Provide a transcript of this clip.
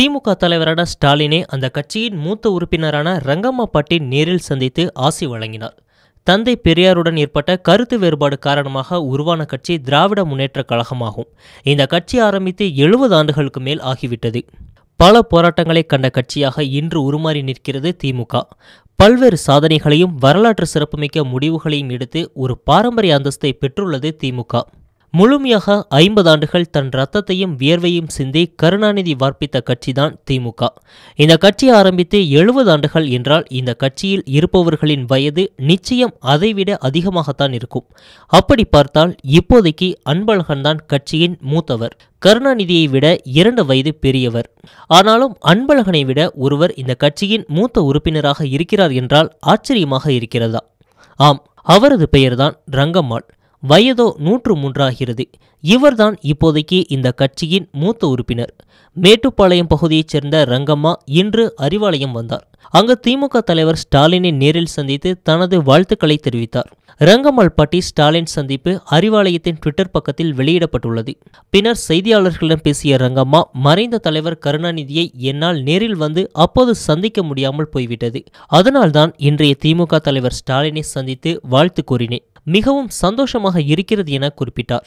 திமுக தலைவரான ஸ்டாலினை அந்த கட்சியின் மூத்த உறுப்பினரான ரங்கம்மா பட்டீல் நேரில் சந்தித்து ஆசி வழங்கினார். தந்தை பெரியாருடன் ஏற்பட்ட கருத்து வேறுபாடு காரணமாக உருவான கட்சி திராவிட முன்னேற்ற கழகமாகும். இந்த கட்சி ஆரம்பித்து எழுபது ஆண்டுகளுக்கு மேல் ஆகிவிட்டது. பல போராட்டங்களை கண்ட கட்சியாக இன்று உருமாறி நிற்கிறது திமுக. பல்வேறு சாதனைகளையும் வரலாற்று சிறப்புமிக்க முடிவுகளையும் எடுத்து ஒரு பாரம்பரிய அந்தஸ்தை பெற்றுள்ளது திமுக. முழுமையாக ஐம்பது ஆண்டுகள் தன் ரத்தத்தையும் வியர்வையும் சிந்தி கருணாநிதி வார்ப்பித்த கட்சிதான் திமுக. இந்த கட்சி ஆரம்பித்து எழுபது ஆண்டுகள் என்றால் இந்த கட்சியில் இருப்பவர்களின் வயது நிச்சயம் அதைவிட அதிகமாகத்தான் இருக்கும். அப்படி பார்த்தால் இப்போதைக்கு அன்பழகன்தான் கட்சியின் மூத்தவர். கருணாநிதியை விட இரண்டு வயது பெரியவர். ஆனாலும் அன்பழகனை விட ஒருவர் இந்த கட்சியின் மூத்த உறுப்பினராக இருக்கிறார் என்றால் ஆச்சரியமாக இருக்கிறதா? ஆம் அவரது பெயர்தான் ரங்கம்மாள். வயதோ நூற்று மூன்றாகிறது. இவர்தான் இப்போதைக்கு இந்த கட்சியின் மூத்த உறுப்பினர். மேட்டுப்பாளையம் பகுதியைச் சேர்ந்த ரங்கம்மா இன்று அறிவாலயம் வந்தார். அங்கு திமுக தலைவர் ஸ்டாலினை நேரில் சந்தித்து தனது வாழ்த்துக்களை தெரிவித்தார். ரங்கம்மாள் பட்டி ஸ்டாலின் சந்திப்பு அறிவாலயத்தின் ட்விட்டர் பக்கத்தில் வெளியிடப்பட்டுள்ளது. பின்னர் செய்தியாளர்களிடம் பேசிய ரங்கம்மா மறைந்த தலைவர் கருணாநிதியை என்னால் நேரில் வந்து அப்போது சந்திக்க முடியாமல் போய்விட்டது. அதனால்தான் இன்றைய திமுக தலைவர் ஸ்டாலினை சந்தித்து வாழ்த்து கூறினேன். மிகவும் சந்தோஷமாக இருக்கிறது என குறிப்பிட்டார்.